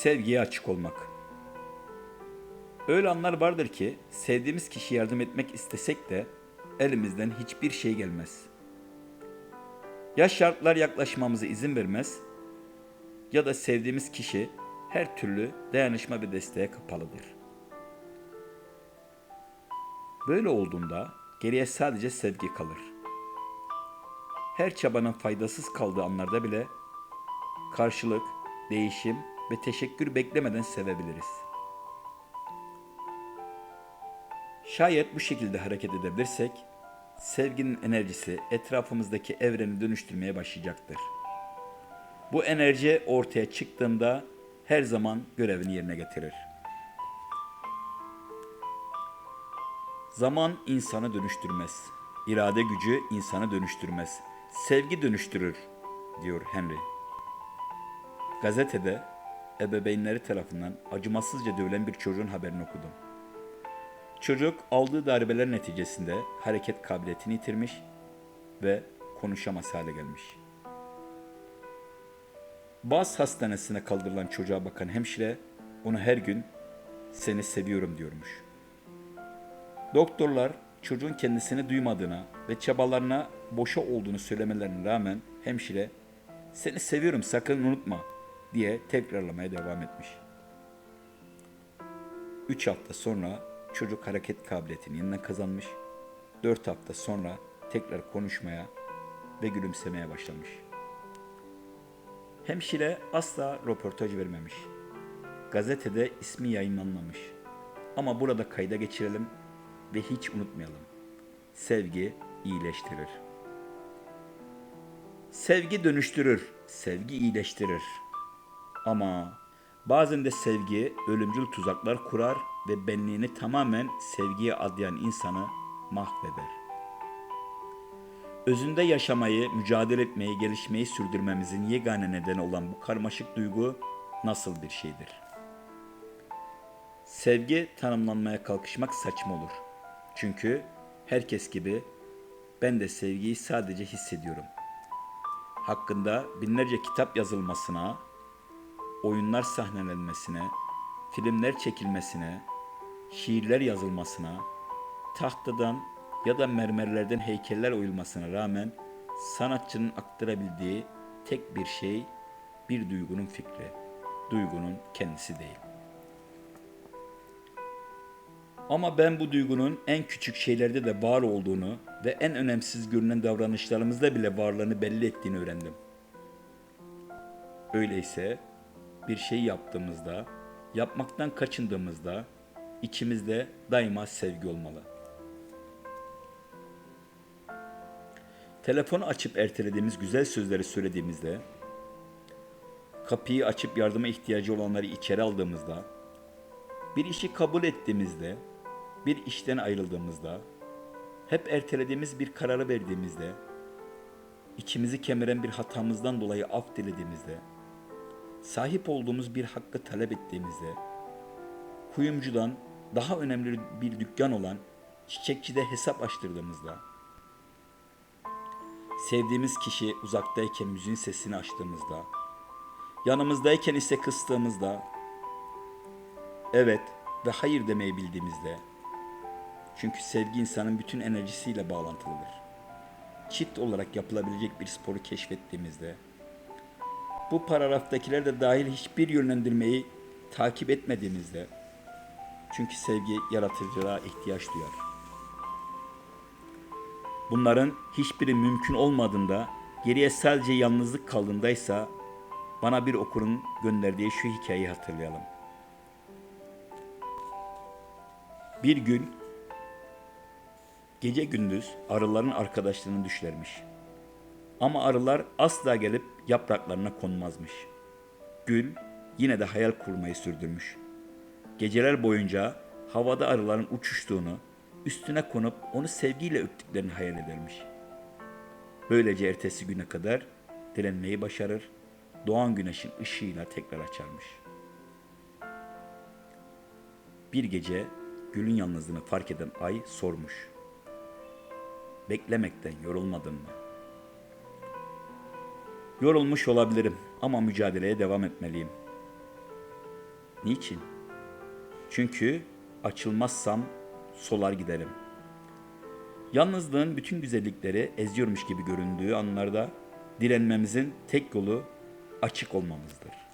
Sevgiye açık olmak. Öyle anlar vardır ki sevdiğimiz kişiye yardım etmek istesek de elimizden hiçbir şey gelmez. Ya şartlar yaklaşmamıza izin vermez ya da sevdiğimiz kişi her türlü dayanışma ve desteğe kapalıdır. Böyle olduğunda geriye sadece sevgi kalır. Her çabanın faydasız kaldığı anlarda bile karşılık, değişim ve teşekkür beklemeden sevebiliriz. Şayet bu şekilde hareket edebilirsek, sevginin enerjisi etrafımızdaki evreni dönüştürmeye başlayacaktır. Bu enerji ortaya çıktığında her zaman görevini yerine getirir. Zaman insanı dönüştürmez. İrade gücü insanı dönüştürmez. Sevgi dönüştürür, diyor Henry. Gazetede ebeveynleri tarafından acımasızca dövülen bir çocuğun haberini okudum. Çocuk aldığı darbeler neticesinde hareket kabiliyetini yitirmiş ve konuşamaz hale gelmiş. Baz hastanesine kaldırılan çocuğa bakan hemşire ona her gün seni seviyorum diyormuş. Doktorlar çocuğun kendisini duymadığına ve çabalarına boşa olduğunu söylemelerine rağmen hemşire seni seviyorum sakın unutma diye tekrarlamaya devam etmiş. Üç hafta sonra çocuk hareket kabiliyetini yeniden kazanmış. Dört hafta sonra tekrar konuşmaya ve gülümsemeye başlamış. Hemşire asla röportaj vermemiş. Gazetede ismi yayınlanmamış. Ama burada kayda geçirelim ve hiç unutmayalım. Sevgi iyileştirir. Sevgi dönüştürür, sevgi iyileştirir. Ama bazen de sevgi ölümcül tuzaklar kurar ve benliğini tamamen sevgiye adayan insanı mahveder. Özünde yaşamayı, mücadele etmeyi, gelişmeyi sürdürmemizin yegane nedeni olan bu karmaşık duygu nasıl bir şeydir? Sevgi tanımlanmaya kalkışmak saçma olur. Çünkü herkes gibi ben de sevgiyi sadece hissediyorum. Hakkında binlerce kitap yazılmasına, oyunlar sahnelenmesine, filmler çekilmesine, şiirler yazılmasına, tahtadan ya da mermerlerden heykeller oyulmasına rağmen sanatçının aktarabildiği tek bir şey bir duygunun fikri, duygunun kendisi değil. Ama ben bu duygunun en küçük şeylerde de var olduğunu ve en önemsiz görünen davranışlarımızda bile varlığını belli ettiğini öğrendim. Öyleyse bir şey yaptığımızda, yapmaktan kaçındığımızda içimizde daima sevgi olmalı. Telefonu açıp ertelediğimiz güzel sözleri söylediğimizde, kapıyı açıp yardıma ihtiyacı olanları içeri aldığımızda, bir işi kabul ettiğimizde, bir işten ayrıldığımızda, hep ertelediğimiz bir kararı verdiğimizde, içimizi kemiren bir hatamızdan dolayı af dilediğimizde, sahip olduğumuz bir hakkı talep ettiğimizde, kuyumcudan daha önemli bir dükkan olan çiçekçide hesap açtırdığımızda, sevdiğimiz kişi uzaktayken müziğin sesini açtığımızda, yanımızdayken ise kıstığımızda, evet ve hayır demeyi bildiğimizde, çünkü sevgi insanın bütün enerjisiyle bağlantılıdır. Çift olarak yapılabilecek bir sporu keşfettiğimizde, bu paragraftakiler de dahil hiçbir yönlendirmeyi takip etmediğimizde, çünkü sevgi yaratıcılığa ihtiyaç duyar. Bunların hiçbiri mümkün olmadığında, geriye sadece yalnızlık kaldığındaysa, bana bir okurun gönderdiği şu hikayeyi hatırlayalım. Bir gün gece gündüz arıların arkadaşlığını düşlermiş. Ama arılar asla gelip yapraklarına konmazmış. Gül yine de hayal kurmayı sürdürmüş. Geceler boyunca havada arıların uçuştuğunu, üstüne konup onu sevgiyle öptüklerini hayal edermiş. Böylece ertesi güne kadar direnmeyi başarır, doğan güneşin ışığıyla tekrar açarmış. Bir gece gülün yalnızlığını fark eden ay sormuş. Beklemekten yorulmadın mı? Yorulmuş olabilirim ama mücadeleye devam etmeliyim. Niçin? Çünkü açılmazsam solar giderim. Yalnızlığın bütün güzellikleri eziyormuş gibi göründüğü anlarda direnmemizin tek yolu açık olmamızdır.